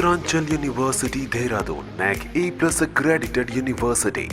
Uttaranchal university Dehradun NAAC A plus accredited university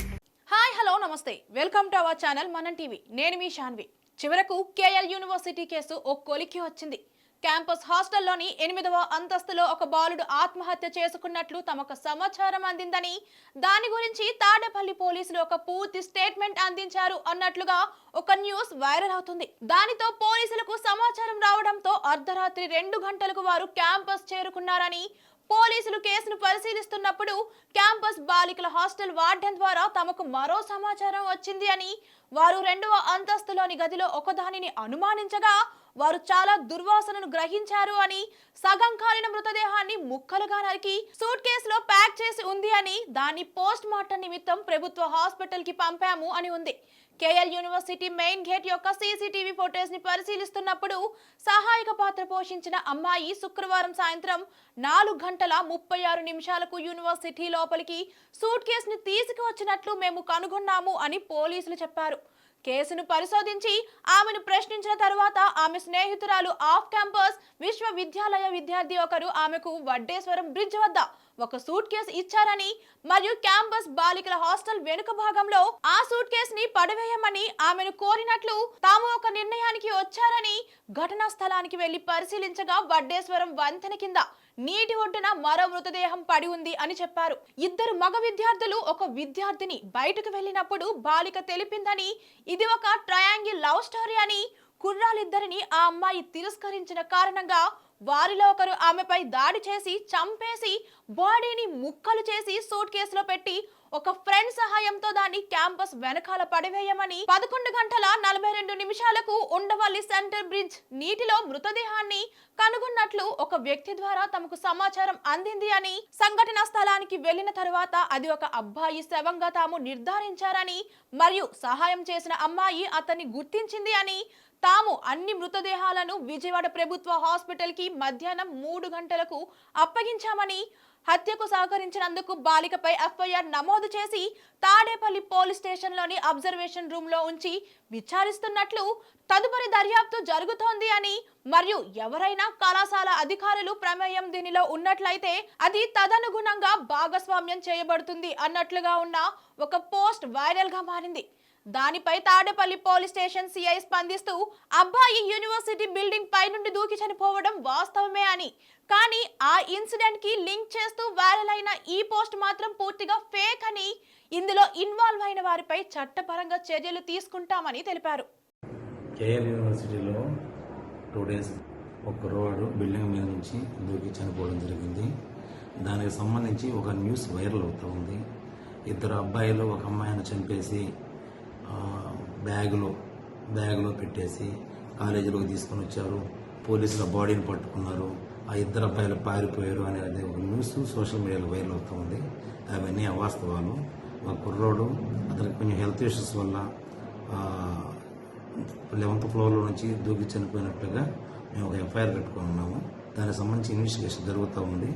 hi hello నమస్తే welcome to our channel Manam TV నేను మీ శాన్వి చివరకు KL university case ఓ కొలికి వచ్చింది క్యాంపస్ హాస్టల్లోని ఎనిమిదవ అంతస్తులో ఒక బాలుడు ఆత్మహత్య చేసుకున్నట్లు తమకు సమాచారం అందిందని దాని గురించి తాడేపల్లి పోలీసులు ఒక పూర్తి స్టేట్మెంట్ అందించారు అన్నట్లుగా ఒక న్యూస్ వైరల్ అవుతుంది. దానితో పోలీసులకు సమాచారం రావడంతో అర్ధరాత్రి రెండు గంటలకు వారు క్యాంపస్ చేరుకున్నారని పోలీసులు కేసును పరిశీలిస్తున్నప్పుడు క్యాంపస్ బాలికల హాస్టల్ వార్డెన్ ద్వారా తమకు మరో సమాచారం వచ్చింది అని వారు రెండవ అంతస్తులోని గదిలో ఒకదానిని అనుమానించగా వారు చాలా దుర్వాసనను గ్రహించారు అని సగం కాలిన మృతదేహాన్ని ముక్కలుగా నరికి సూట్ కేసులో ప్యాక్ చేసి ఉంది అని దాన్ని పోస్ట్ మార్టం నిమిత్తం ప్రభుత్వ హాస్పిటల్కి పంపాము అని ఉంది. కేఎల్ యూనివర్సిటీ మెయిన్ గేట్ యొక్క సీసీటీవీ ఫోటోస్ని పరిశీలిస్తున్నప్పుడు సహాయక పాత్ర పోషించిన అమ్మాయి శుక్రవారం సాయంత్రం నాలుగు గంటల ముప్పై ఆరు నిమిషాలకు యూనివర్సిటీ లోపలికి సూట్ కేసుని తీసుకువచ్చినట్లు మేము కనుగొన్నాము అని పోలీసులు చెప్పారు. కేసును పరిశోధించి ఆమెను ప్రశ్నించిన తర్వాత ఆమె స్నేహితురాలు ఆఫ్ క్యాంపస్ విశ్వవిద్యాలయ విద్యార్థి ఒకరు ఆమెకు వడ్డేశ్వరం బ్రిడ్జ్ వద్ద ఒక సూట్ కేసు ఇచ్చారని మరియు క్యాంపస్ బాలికల హాస్టల్ వెనుక భాగంలో ఆ సూట్ కేసు ని పడవేయమని ఆమెను కోరినట్లు తాము ఒక నిర్ణయానికి వచ్చారని ఘటనా స్థలానికి వెళ్ళి పరిశీలించగా వడ్డేశ్వరం వంతెన కింద నీటి ఒడ్డున మరో మృతదేహం పడి ఉంది అని చెప్పారు. ఇద్దరు మగ విద్యార్థులు ఒక విద్యార్థిని బయటకు వెళ్ళినప్పుడు బాలిక తెలిపిందని ఇది ఒక ట్రయాంగిల్ లవ్ స్టోరీ అని కుర్రాలిద్దరిని ఆ అమ్మాయి తిరస్కరించిన కారణంగా వారిలో ఒకరు ఆమెపై దాడి చేసి చంపేసి బాడీని ముక్కలు చేసి సూట్ కేసులో పెట్టి ఒక ఫ్రెండ్ సహాయంతో దాన్ని క్యాంపస్ వెనకాల పడివేయమని పదకొండు గంటల నలభై రెండు నిమిషాలకు ఉండవల్లి సెంటర్ బ్రిడ్జ్ నీటిలో మృతదేహాన్ని కనుగొన్నట్లు ఒక వ్యక్తి ద్వారా తమకు సమాచారం అందింది అని సంఘటన స్థలానికి వెళ్ళిన తర్వాత అది ఒక అబ్బాయి శవంగా తాము నిర్ధారించారని మరియు సహాయం చేసిన అమ్మాయి అతన్ని గుర్తించింది అని తాము అన్ని మృతదేహాలను విజయవాడ ప్రభుత్వ హాస్పిటల్కి మధ్యాహ్నం మూడు గంటలకు అప్పగించామని హత్యకు సహకరించినందుకు బాలికపై ఎఫ్ఐఆర్ నమోదు చేసి తాడేపల్లి పోలీస్ స్టేషన్లోని అబ్జర్వేషన్ రూమ్లో ఉంచి విచారిస్తున్నట్లు తదుపరి దర్యాప్తు జరుగుతోంది అని మరియు ఎవరైనా కళాశాల అధికారులు ప్రమేయం దీనిలో ఉన్నట్లయితే అది తదనుగుణంగా భాగస్వామ్యం చేయబడుతుంది అన్నట్లుగా ఉన్న ఒక పోస్ట్ వైరల్గా మారింది. దానిపై తాడేపల్లి పోలీస్ స్టేషన్ సిఐ స్పందిస్తూ అబ్బాయి యూనివర్సిటీ బిల్డింగ్ పై నుండి దూకి చనిపోవడం వాస్తవమే అని. కానీ ఆ ఇన్సిడెంట్కి లింక్ చేస్తూ వైరల్ అయిన ఈ పోస్ట్ మాత్రం పూర్తిగా ఫేక్ అని. ఇందులో ఇన్వాల్వ్ అయిన వారిపై చట్టపరంగా చర్యలు తీసుకుంటామని తెలిపారు. కేఎల్ యూనివర్సిటీలో టూ డేస్ ఒక రోడ్డు బిల్డింగ్ మీద నుంచి దూకి చనిపోవడం జరిగింది. దానికి సంబంధించి ఒక న్యూస్ వైరల్ అవుతూ ఉంది. ఇద్దరు అబ్బాయిలు ఒక అమ్మాయిని చంపేసి బ్యాగులో బ్యాగులో పెట్టేసి కాలేజీలోకి తీసుకొని వచ్చారు. పోలీసుల బాడీని పట్టుకున్నారు. ఆ ఇద్దరు అబ్బాయిలు పారిపోయారు అనేది ఒక న్యూస్ సోషల్ మీడియాలో వైరల్ అవుతూ ఉంది. అవన్నీ అవాస్తవాలు. ఒక కుర్రోడు అతనికి కొంచెం హెల్త్ ఇష్యూస్ వల్ల లెవెంత్ ఫ్లోర్లో నుంచి దూకి చనిపోయినట్టుగా మేము ఒక ఎఫ్ఐఆర్ పెట్టుకొని ఉన్నాము. దానికి సంబంధించి ఇన్వెస్టిగేషన్ జరుగుతూ ఉంది.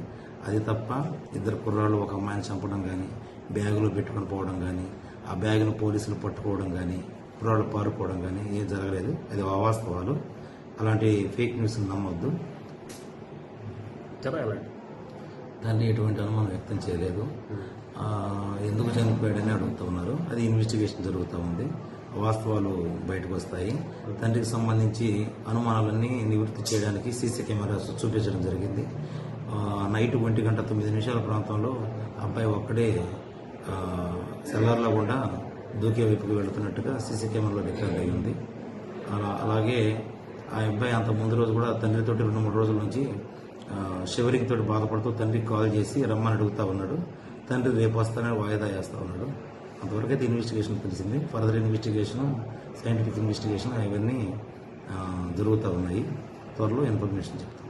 అది తప్ప ఇద్దరు కుర్రాళ్ళు ఒక అమ్మాయిని చంపడం కానీ బ్యాగులో పెట్టుకొని పోవడం కానీ ఆ బ్యాగును పోలీసులు పట్టుకోవడం కానీ కుర్రాళ్ళు పారిపోవడం కానీ ఏం జరగలేదు. అది అవాస్తవాలు. అలాంటి ఫేక్ న్యూస్ నమ్మొద్దు. దాన్ని ఎటువంటి అనుమానం వ్యక్తం చేయలేదు. ఆ, ఎందుకు చనిపోయాడని అడుగుతూ ఉన్నారు. అది ఇన్వెస్టిగేషన్ జరుగుతూ ఉంది. వాస్తవాలు బయటకు వస్తాయి. తండ్రికి సంబంధించి అనుమానాలన్నీ నివృత్తి చేయడానికి సీసీ కెమెరాస్ చూపించడం జరిగింది. నైట్ ఒంటి గంట తొమ్మిది నిమిషాల ప్రాంతంలో అబ్బాయి ఒక్కడే సెల్లార్లో కూడా దూకే వైపుకి వెళుతున్నట్టుగా సీసీ కెమెరాలో రికార్డ్ అయి ఉంది అలా అలాగే ఆ అబ్బాయి అంత ముందు రోజు కూడా తండ్రితోటి రెండు మూడు రోజుల నుంచి షివరింగ్ తోటి బాధపడుతూ తండ్రికి కాల్ చేసి రమ్మని అడుగుతా ఉన్నాడు. తండ్రి రేపు వస్తానని వాయిదా వేస్తా ఉన్నాడు. అంతవరకు అయితే ఇన్వెస్టిగేషన్ తెలిసింది. ఫర్దర్ ఇన్వెస్టిగేషన్ సైంటిఫిక్ ఇన్వెస్టిగేషన్ ఇవన్నీ జరుగుతూ ఉన్నాయి. త్వరలో ఇన్ఫర్మేషన్ చెప్తాను.